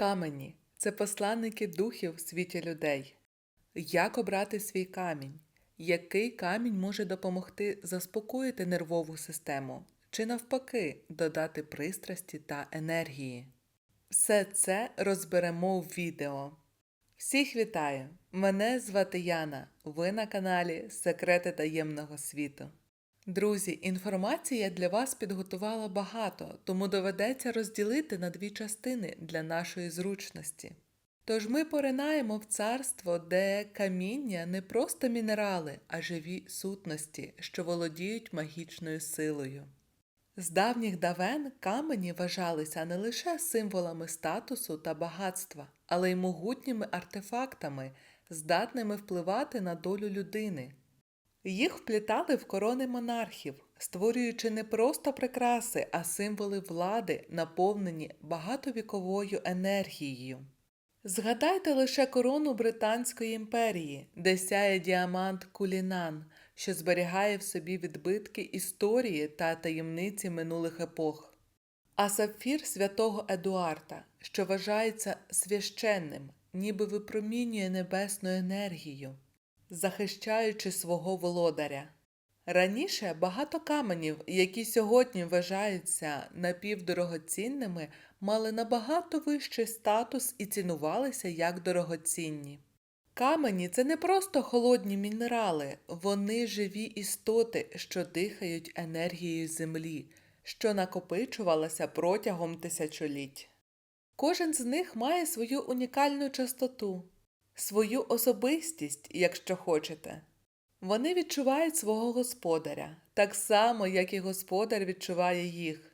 Камені це посланники духів в світі людей. Як обрати свій камінь? Який камінь може допомогти заспокоїти нервову систему чи навпаки додати пристрасті та енергії? Все це розберемо в відео. Всіх вітаю! Мене звати Яна. Ви на каналі Секрети таємного світу. Друзі, інформації я для вас підготувала багато, тому доведеться розділити на дві частини для нашої зручності. Тож ми поринаємо в царство, де каміння не просто мінерали, а живі сутності, що володіють магічною силою. З давніх давен камені вважалися не лише символами статусу та багатства, але й могутніми артефактами, здатними впливати на долю людини. Їх вплітали в корони монархів, створюючи не просто прикраси, а символи влади, наповнені багатовіковою енергією. Згадайте лише корону Британської імперії, де сяє діамант Кулінан, що зберігає в собі відбитки історії та таємниці минулих епох, а сапфір святого Едуарда, що вважається священним, ніби випромінює небесну енергію, захищаючи свого володаря. Раніше багато каменів, які сьогодні вважаються напівдорогоцінними, мали набагато вищий статус і цінувалися як дорогоцінні. Камені це не просто холодні мінерали, вони живі істоти, що дихають енергією землі, що накопичувалася протягом тисячоліть. Кожен з них має свою унікальну частоту, свою особистість, якщо хочете. Вони відчувають свого господаря, так само, як і господар відчуває їх.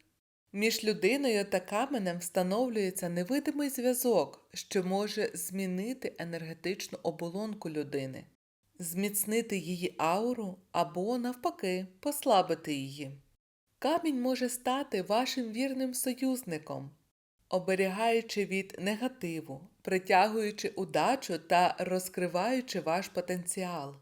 Між людиною та каменем встановлюється невидимий зв'язок, що може змінити енергетичну оболонку людини, зміцнити її ауру або, навпаки, послабити її. Камінь може стати вашим вірним союзником, оберігаючи від негативу, притягуючи удачу та розкриваючи ваш потенціал.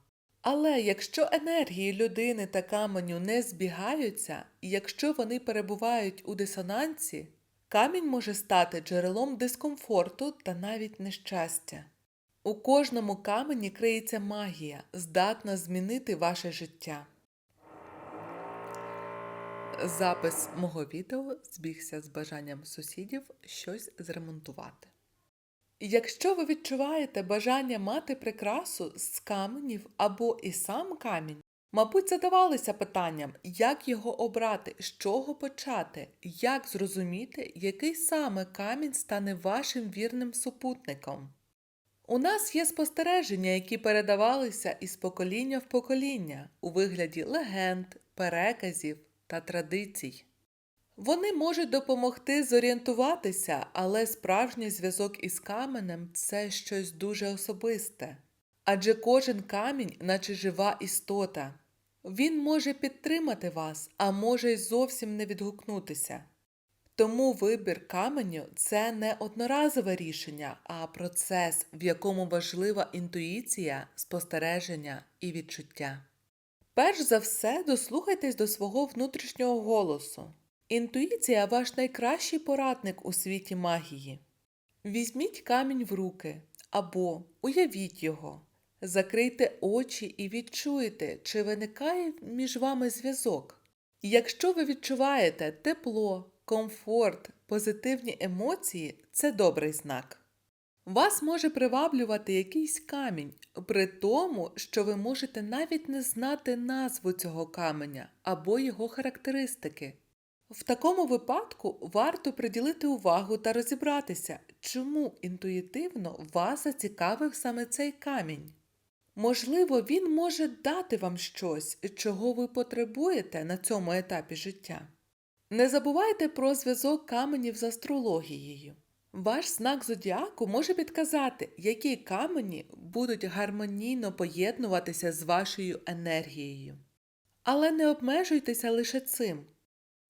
Але якщо енергії людини та каменю не збігаються, і якщо вони перебувають у дисонансі, камінь може стати джерелом дискомфорту та навіть нещастя. У кожному камені криється магія, здатна змінити ваше життя. Запис мого відео збігся з бажанням сусідів щось зремонтувати. Якщо ви відчуваєте бажання мати прикрасу з каменів або і сам камінь, мабуть, задавалися питанням, як його обрати, з чого почати, як зрозуміти, який саме камінь стане вашим вірним супутником. У нас є спостереження, які передавалися із покоління в покоління у вигляді легенд, переказів та традицій. Вони можуть допомогти зорієнтуватися, але справжній зв'язок із каменем це щось дуже особисте. Адже кожен камінь, наче жива істота, він може підтримати вас, а може й зовсім не відгукнутися. Тому вибір каменю це не одноразове рішення, а процес, в якому важлива інтуїція, спостереження і відчуття. Перш за все, дослухайтесь до свого внутрішнього голосу. Інтуїція ваш найкращий порадник у світі магії. Візьміть камінь в руки або уявіть його, закрийте очі і відчуйте, чи виникає між вами зв'язок. Якщо ви відчуваєте тепло, комфорт, позитивні емоції це добрий знак. Вас може приваблювати якийсь камінь, при тому, що ви можете навіть не знати назву цього каменя або його характеристики. В такому випадку варто приділити увагу та розібратися, чому інтуїтивно вас зацікавив саме цей камінь. Можливо, він може дати вам щось, чого ви потребуєте на цьому етапі життя. Не забувайте про зв'язок каменів з астрологією. Ваш знак зодіаку може підказати, які камені будуть гармонійно поєднуватися з вашою енергією. Але не обмежуйтеся лише цим.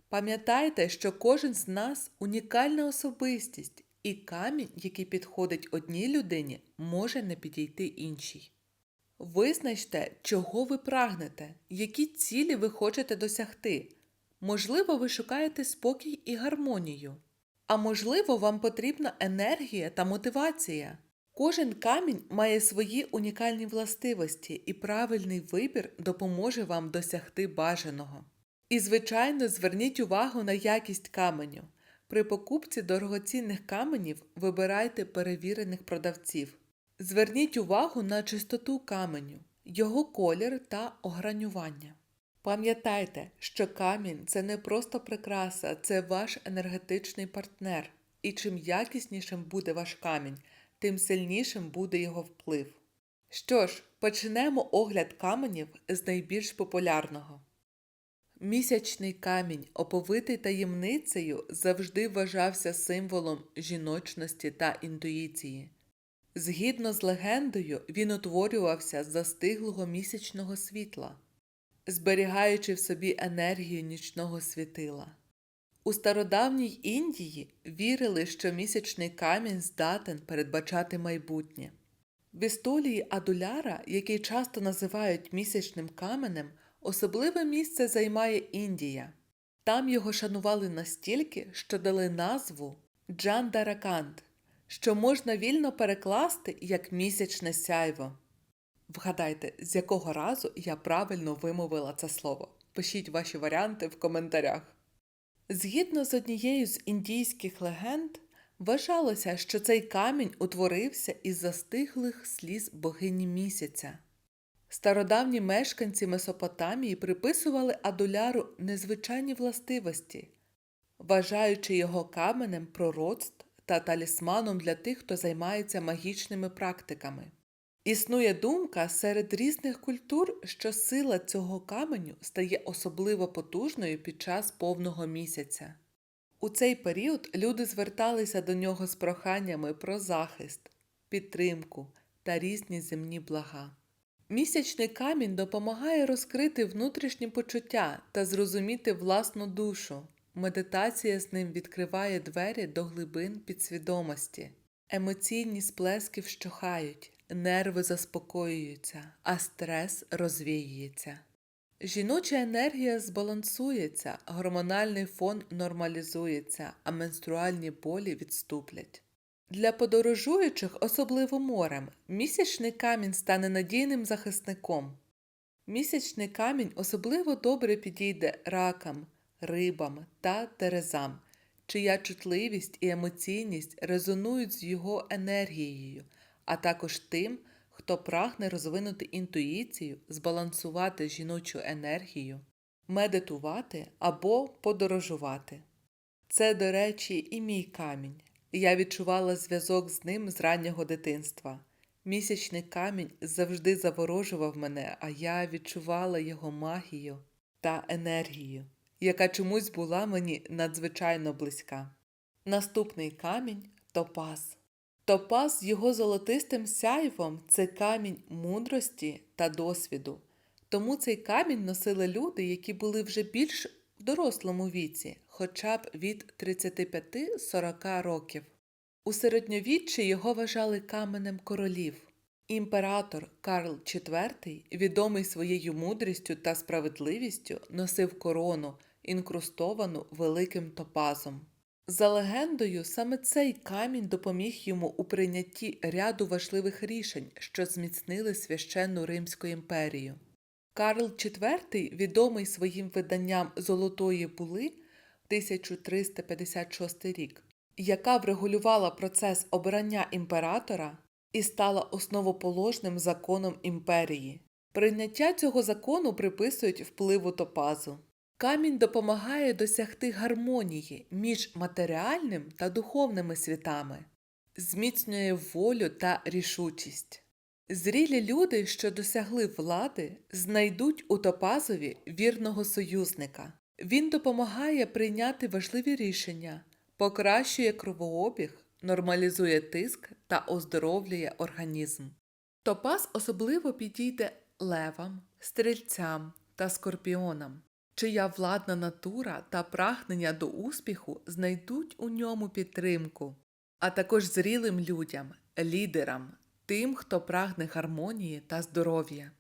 Пам'ятайте, що кожен з нас унікальна особистість, і камінь, який підходить одній людині, може не підійти іншій. Визначте, чого ви прагнете, які цілі ви хочете досягти. Можливо, ви шукаєте спокій і гармонію. А можливо, вам потрібна енергія та мотивація. Кожен камінь має свої унікальні властивості, і правильний вибір допоможе вам досягти бажаного. І, звичайно, зверніть увагу на якість каменю. При покупці дорогоцінних каменів вибирайте перевірених продавців. Зверніть увагу на чистоту каменю, його колір та огранювання. Пам'ятайте, що камінь це не просто прикраса, це ваш енергетичний партнер. І чим якіснішим буде ваш камінь, тим сильнішим буде його вплив. Що ж, почнемо огляд каменів з найбільш популярного. Місячний камінь, оповитий таємницею, завжди вважався символом жіночності та інтуїції. Згідно з легендою, він утворювався з застиглого місячного світла, зберігаючи в собі енергію нічного світила. У стародавній Індії вірили, що місячний камінь здатен передбачати майбутнє. В історії Адуляра, який часто називають місячним каменем, особливе місце займає Індія. Там його шанували настільки, що дали назву Джандаракант, що можна вільно перекласти як місячне сяйво. Вгадайте, з якого разу я правильно вимовила це слово. Пишіть ваші варіанти в коментарях. Згідно з однією з індійських легенд, вважалося, що цей камінь утворився із застиглих сліз богині місяця. Стародавні мешканці Месопотамії приписували Адуляру незвичайні властивості, вважаючи його каменем пророцтв та талісманом для тих, хто займається магічними практиками. Існує думка серед різних культур, що сила цього каменю стає особливо потужною під час повного місяця. У цей період люди зверталися до нього з проханнями про захист, підтримку та різні земні блага. Місячний камінь допомагає розкрити внутрішні почуття та зрозуміти власну душу. Медитація з ним відкриває двері до глибин підсвідомості. Емоційні сплески вщухають, нерви заспокоюються, а стрес розвіюється. Жіноча енергія збалансується, гормональний фон нормалізується, а менструальні болі відступлять. Для подорожуючих, особливо морем, місячний камінь стане надійним захисником. Місячний камінь особливо добре підійде ракам, рибам та терезам, чия чутливість і емоційність резонують з його енергією, а також тим, хто прагне розвинути інтуїцію, збалансувати жіночу енергію, медитувати або подорожувати. Це, до речі, і мій камінь. Я відчувала зв'язок з ним з раннього дитинства. Місячний камінь завжди заворожував мене, а я відчувала його магію та енергію, яка чомусь була мені надзвичайно близька. Наступний камінь топаз. Топаз його золотистим сяйвом це камінь мудрості та досвіду. Тому цей камінь носили люди, які були вже більш в дорослому віці, хоча б від 35-40 років. У середньовіччі його вважали каменем королів. Імператор Карл IV, відомий своєю мудрістю та справедливістю, носив корону, інкрустовану великим топазом. За легендою, саме цей камінь допоміг йому у прийнятті ряду важливих рішень, що зміцнили священну Римську імперію. Карл IV, відомий своїм виданням Золотої були 1356 рік, яка врегулювала процес обрання імператора і стала основоположним законом імперії. Прийняття цього закону приписують впливу топазу. Камінь допомагає досягти гармонії між матеріальним та духовними світами, зміцнює волю та рішучість. Зрілі люди, що досягли влади, знайдуть у топазові вірного союзника. Він допомагає прийняти важливі рішення, покращує кровообіг, нормалізує тиск та оздоровлює організм. Топаз особливо підійде левам, стрільцям та скорпіонам, чия владна натура та прагнення до успіху знайдуть у ньому підтримку, а також зрілим людям, лідерам, тим, хто прагне гармонії та здоров'я.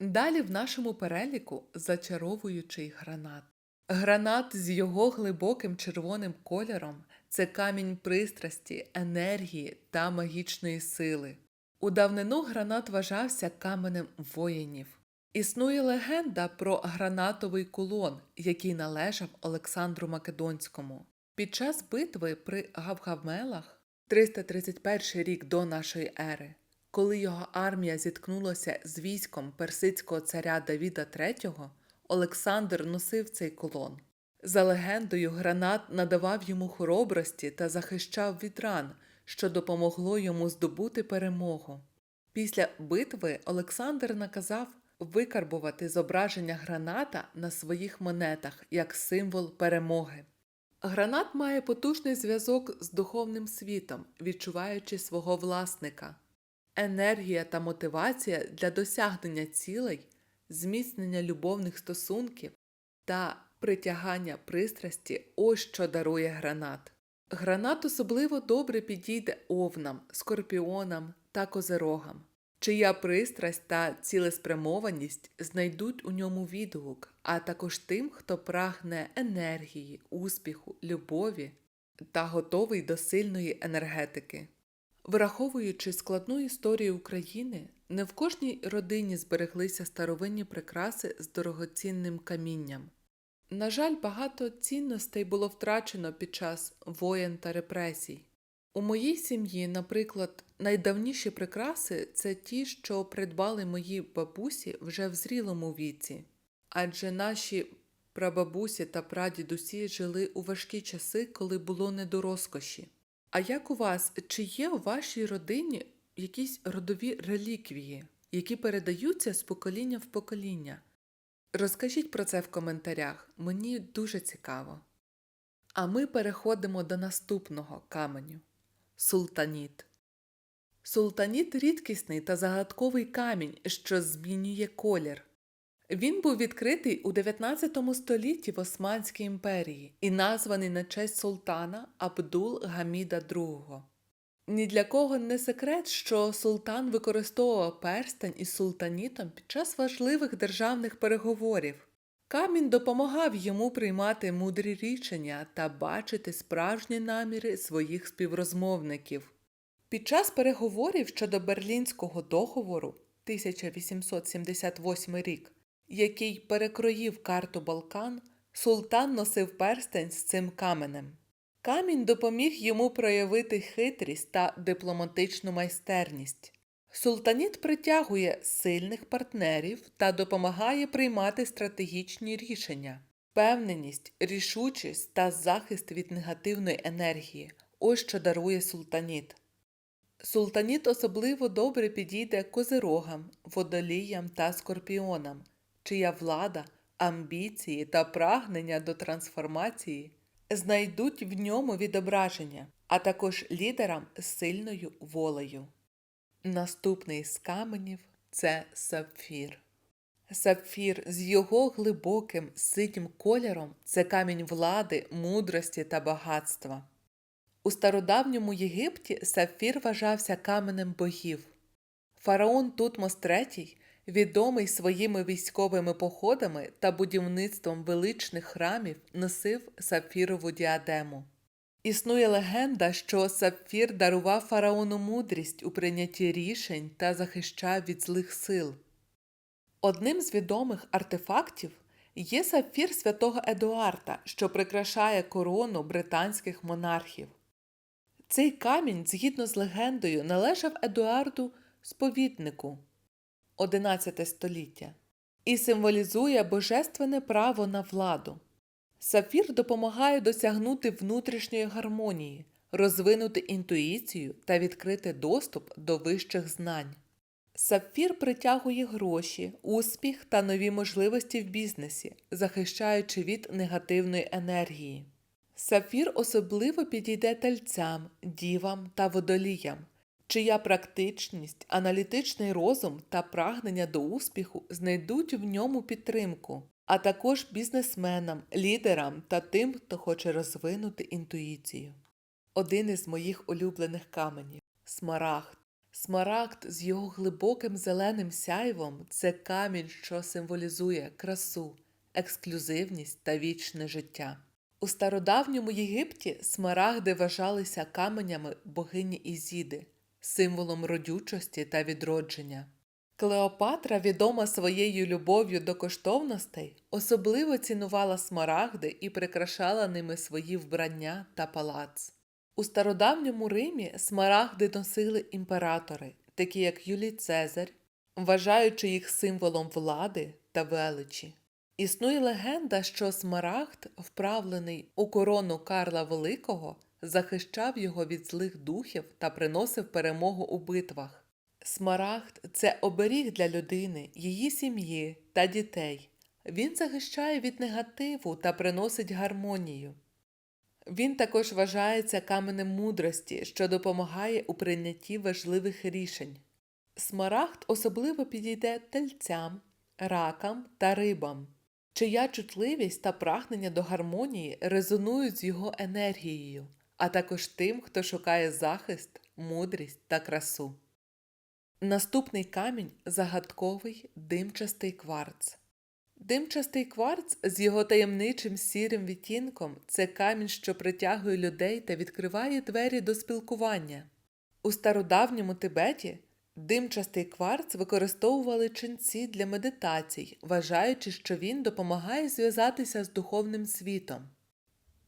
Далі в нашому переліку зачаровуючий гранат. Гранат з його глибоким червоним кольором це камінь пристрасті, енергії та магічної сили. У давнину гранат вважався каменем воїнів. Існує легенда про гранатовий кулон, який належав Олександру Македонському. Під час битви при Гавгавмелах 331 рік до нашої ери, коли його армія зіткнулася з військом персидського царя Давіда III, Олександр носив цей кулон. За легендою, гранат надавав йому хоробрості та захищав від ран, що допомогло йому здобути перемогу. Після битви Олександр наказав викарбувати зображення граната на своїх монетах як символ перемоги. Гранат має потужний зв'язок з духовним світом, відчуваючи свого власника. Енергія та мотивація для досягнення цілей, зміцнення любовних стосунків та притягання пристрасті ось що дарує гранат. Гранат особливо добре підійде овнам, скорпіонам та козерогам, чия пристрасть та цілеспрямованість знайдуть у ньому відгук, а також тим, хто прагне енергії, успіху, любові та готовий до сильної енергетики. Враховуючи складну історію України, не в кожній родині збереглися старовинні прикраси з дорогоцінним камінням. На жаль, багато цінностей було втрачено під час воєн та репресій. У моїй сім'ї, наприклад, найдавніші прикраси це ті, що придбали мої бабусі вже в зрілому віці, адже наші прабабусі та прадідусі жили у важкі часи, коли було не до розкоші. А як у вас, чи є у вашій родині якісь родові реліквії, які передаються з покоління в покоління? Розкажіть про це в коментарях, мені дуже цікаво. А ми переходимо до наступного каменю султаніт. Султаніт рідкісний та загадковий камінь, що змінює колір. Він був відкритий у 19 столітті в Османській імперії і названий на честь султана Абдул Гаміда II. Ні для кого не секрет, що султан використовував перстень із султанітом під час важливих державних переговорів. Камінь допомагав йому приймати мудрі рішення та бачити справжні наміри своїх співрозмовників. Під час переговорів щодо Берлінського договору 1878 рік, який перекроїв карту Балкан, султан носив перстень з цим каменем. Камінь допоміг йому проявити хитрість та дипломатичну майстерність. Султаніт притягує сильних партнерів та допомагає приймати стратегічні рішення. Впевненість, рішучість та захист від негативної енергії ось що дарує султаніт. Султаніт особливо добре підійде козирогам, водоліям та скорпіонам, чия влада, амбіції та прагнення до трансформації знайдуть в ньому відображення, а також лідерам з сильною волею. Наступний з каменів це сапфір. Сапфір з його глибоким синім кольором це камінь влади, мудрості та багатства. У стародавньому Єгипті сапфір вважався каменем богів. Фараон Тутмос III, відомий своїми військовими походами та будівництвом величних храмів, носив сапфірову діадему. Існує легенда, що сапфір дарував фараону мудрість у прийнятті рішень та захищав від злих сил. Одним з відомих артефактів є сапфір святого Едуарда, що прикрашає корону британських монархів. Цей камінь, згідно з легендою, належав Едуарду сповіднику 11 століття і символізує божественне право на владу. Сапфір допомагає досягнути внутрішньої гармонії, розвинути інтуїцію та відкрити доступ до вищих знань. Сапфір притягує гроші, успіх та нові можливості в бізнесі, захищаючи від негативної енергії. Сапфір особливо підійде тельцям, дівам та водоліям, чия практичність, аналітичний розум та прагнення до успіху знайдуть в ньому підтримку, а також бізнесменам, лідерам та тим, хто хоче розвинути інтуїцію. Один із моїх улюблених каменів смарагд. Смарагд з його глибоким зеленим сяйвом це камінь, що символізує красу, ексклюзивність та вічне життя. У стародавньому Єгипті смарагди вважалися каменями богині Ізіди, символом родючості та відродження. Клеопатра, відома своєю любов'ю до коштовностей, особливо цінувала смарагди і прикрашала ними свої вбрання та палац. У стародавньому Римі смарагди носили імператори, такі як Юлій Цезарь, вважаючи їх символом влади та величі. Існує легенда, що смарагд, вправлений у корону Карла Великого, захищав його від злих духів та приносив перемогу у битвах. Смарагд це оберіг для людини, її сім'ї та дітей. Він захищає від негативу та приносить гармонію. Він також вважається каменем мудрості, що допомагає у прийнятті важливих рішень. Смарагд особливо підійде тельцям, ракам та рибам, чия чутливість та прагнення до гармонії резонують з його енергією, а також тим, хто шукає захист, мудрість та красу. Наступний камінь загадковий димчастий кварц. Димчастий кварц з його таємничим сірим відтінком це камінь, що притягує людей та відкриває двері до спілкування. У стародавньому Тибеті димчастий кварц використовували ченці для медитацій, вважаючи, що він допомагає зв'язатися з духовним світом.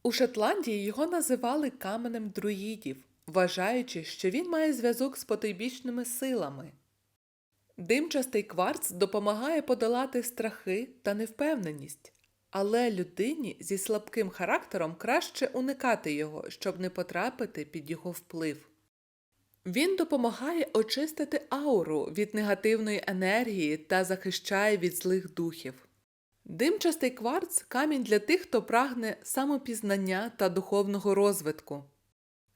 У Шотландії його називали каменем друїдів, вважаючи, що він має зв'язок з потойбічними силами. Димчастий кварц допомагає подолати страхи та невпевненість, але людині зі слабким характером краще уникати його, щоб не потрапити під його вплив. Він допомагає очистити ауру від негативної енергії та захищає від злих духів. Димчастий кварц камінь для тих, хто прагне самопізнання та духовного розвитку.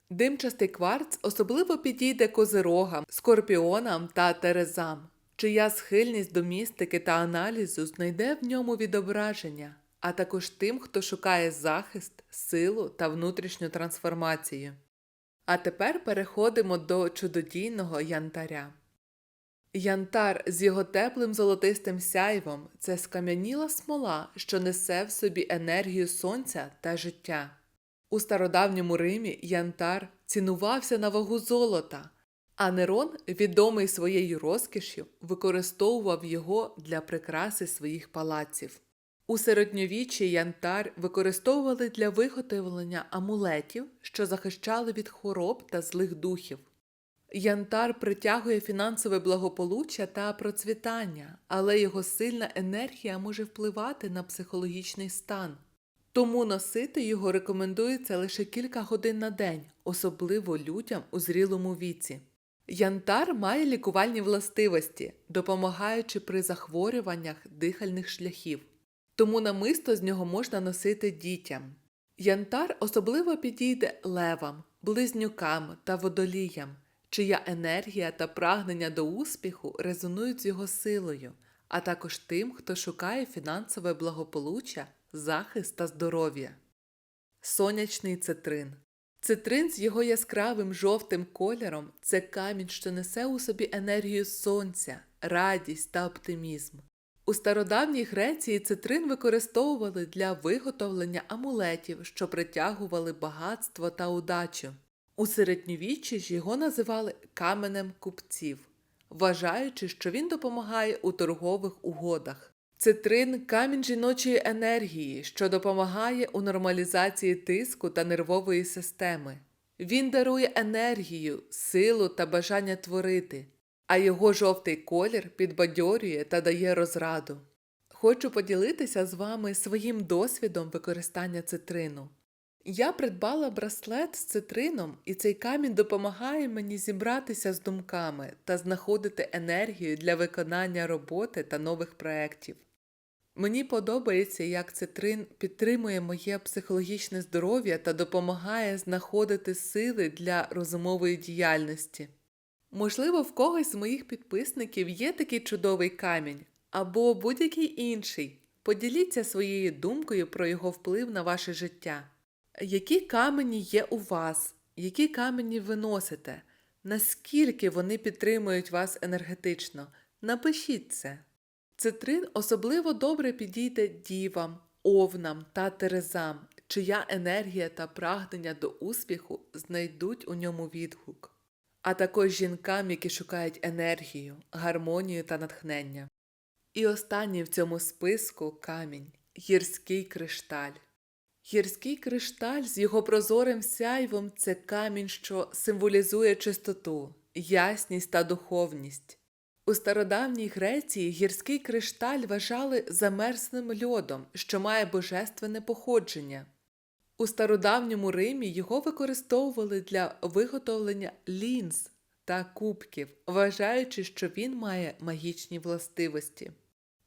Димчастий кварц особливо підійде козирогам, скорпіонам та терезам, чия схильність до містики та аналізу знайде в ньому відображення, а також тим, хто шукає захист, силу та внутрішню трансформацію. А тепер переходимо до чудодійного янтаря. Янтар з його теплим золотистим сяйвом це скам'яніла смола, що несе в собі енергію сонця та життя. У стародавньому Римі янтар цінувався на вагу золота, а Нерон, відомий своєю розкішю, використовував його для прикраси своїх палаців. У середньовіччі янтар використовували для виготовлення амулетів, що захищали від хвороб та злих духів. Янтар притягує фінансове благополуччя та процвітання, але його сильна енергія може впливати на психологічний стан. Тому носити його рекомендується лише кілька годин на день, особливо людям у зрілому віці. Янтар має лікувальні властивості, допомагаючи при захворюваннях дихальних шляхів, тому намисто з нього можна носити дітям. Янтар особливо підійде левам, близнюкам та водоліям, чия енергія та прагнення до успіху резонують з його силою, а також тим, хто шукає фінансове благополуччя захист та здоров'я. Сонячний цитрин. Цитрин з його яскравим жовтим кольором це камінь, що несе у собі енергію сонця, радість та оптимізм. У стародавній Греції цитрин використовували для виготовлення амулетів, що притягували багатство та удачу. У середньовіччі ж його називали каменем купців, вважаючи, що він допомагає у торгових угодах. Цитрин камінь жіночої енергії, що допомагає у нормалізації тиску та нервової системи. Він дарує енергію, силу та бажання творити, а його жовтий колір підбадьорює та дає розраду. Хочу поділитися з вами своїм досвідом використання цитрину. Я придбала браслет з цитрином, і цей камінь допомагає мені зібратися з думками та знаходити енергію для виконання роботи та нових проєктів. Мені подобається, як цитрин підтримує моє психологічне здоров'я та допомагає знаходити сили для розумової діяльності. Можливо, в когось з моїх підписників є такий чудовий камінь або будь-який інший. Поділіться своєю думкою про його вплив на ваше життя. Які камені є у вас, які камені ви носите, наскільки вони підтримують вас енергетично? Напишіть це. Цитрин особливо добре підійде дівам, овнам та терезам, чия енергія та прагнення до успіху знайдуть у ньому відгук, а також жінкам, які шукають енергію, гармонію та натхнення. І останній в цьому списку камінь гірський кришталь. Гірський кришталь з його прозорим сяйвом це камінь, що символізує чистоту, ясність та духовність. У стародавній Греції гірський кришталь вважали замерзним льодом, що має божественне походження. У стародавньому Римі його використовували для виготовлення лінз та кубків, вважаючи, що він має магічні властивості.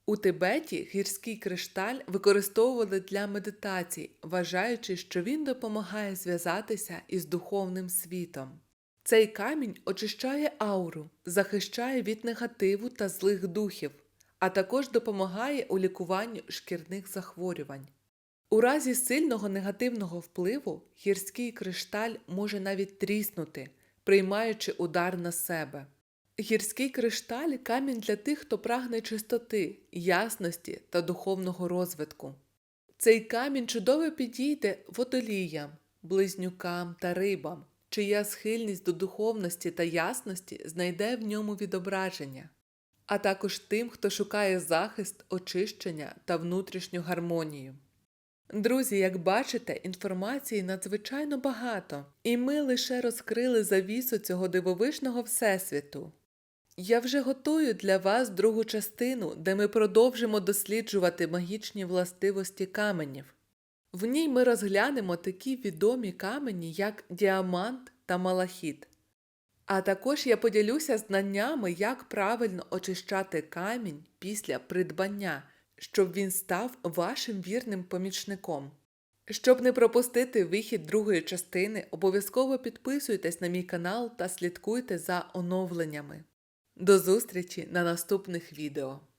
У Тибеті гірський кришталь використовували для медитацій, вважаючи, що він допомагає зв'язатися із духовним світом. Цей камінь очищає ауру, захищає від негативу та злих духів, а також допомагає у лікуванні шкірних захворювань. У разі сильного негативного впливу гірський кришталь може навіть тріснути, приймаючи удар на себе. Гірський кришталь камінь для тих, хто прагне чистоти, ясності та духовного розвитку. Цей камінь чудово підійде водоліям, близнюкам та рибам, чия схильність до духовності та ясності знайде в ньому відображення, а також тим, хто шукає захист, очищення та внутрішню гармонію. Друзі, як бачите, інформації надзвичайно багато, і ми лише розкрили завісу цього дивовижного всесвіту. Я вже готую для вас другу частину, де ми продовжимо досліджувати магічні властивості каменів. В ній ми розглянемо такі відомі камені, як діамант та малахіт. А також я поділюся знаннями, як правильно очищати камінь після придбання, щоб він став вашим вірним помічником. Щоб не пропустити вихід другої частини, обов'язково підписуйтесь на мій канал та слідкуйте за оновленнями. До зустрічі на наступних відео!